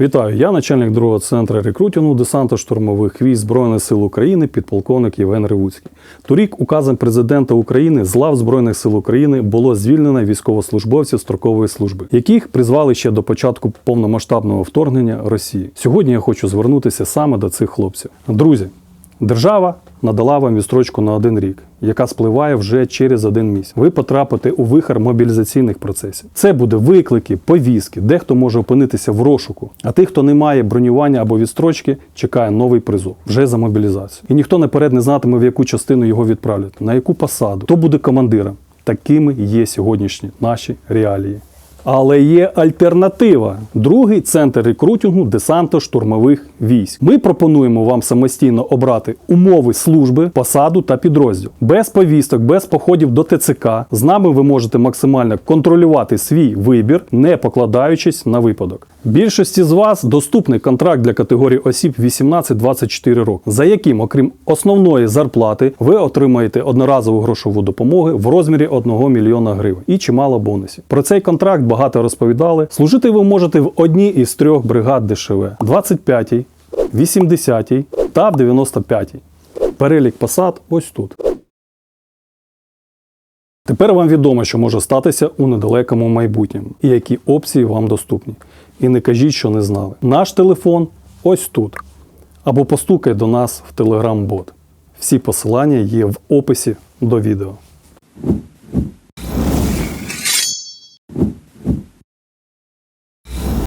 Вітаю, я начальник другого центру рекрутингу десанта штурмових військ Збройних сил України, підполковник Євген Ревуцький. Торік указом президента України з лав Збройних сил України було звільнено військовослужбовців строкової служби, яких призвали ще до початку повномасштабного вторгнення Росії. Сьогодні я хочу звернутися саме до цих хлопців. Друзі, держава надала вам відстрочку на один рік, яка спливає вже через один місяць. Ви потрапите у вихор мобілізаційних процесів. Це буде виклики, повістки, дехто може опинитися в розшуку. А тих, хто не має бронювання або відстрочки, чекає новий призов вже за мобілізацію. І ніхто наперед не знатиме, в яку частину його відправлять, на яку посаду, хто буде командиром. Такими є сьогоднішні наші реалії. Але є альтернатива. Другий центр рекрутингу десантно-штурмових військ. Ми пропонуємо вам самостійно обрати умови служби, посаду та підрозділ. Без повісток, без походів до ТЦК. З нами ви можете максимально контролювати свій вибір, не покладаючись на випадок. Більшості з вас доступний контракт для категорії осіб 18-24 роки, за яким, окрім основної зарплати, ви отримаєте одноразову грошову допомогу в розмірі 1 мільйона гривень і чимало бонусів. Про цей контракт багато розповідали. Служити ви можете в одній із трьох бригад ДШВ: 25-й, 80-й та 95-й. Перелік посад ось тут. Тепер вам відомо, що може статися у недалекому майбутньому і які опції вам доступні. І не кажіть, що не знали. Наш телефон ось тут. Або постукай до нас в Telegram-бот. Всі посилання є в описі до відео.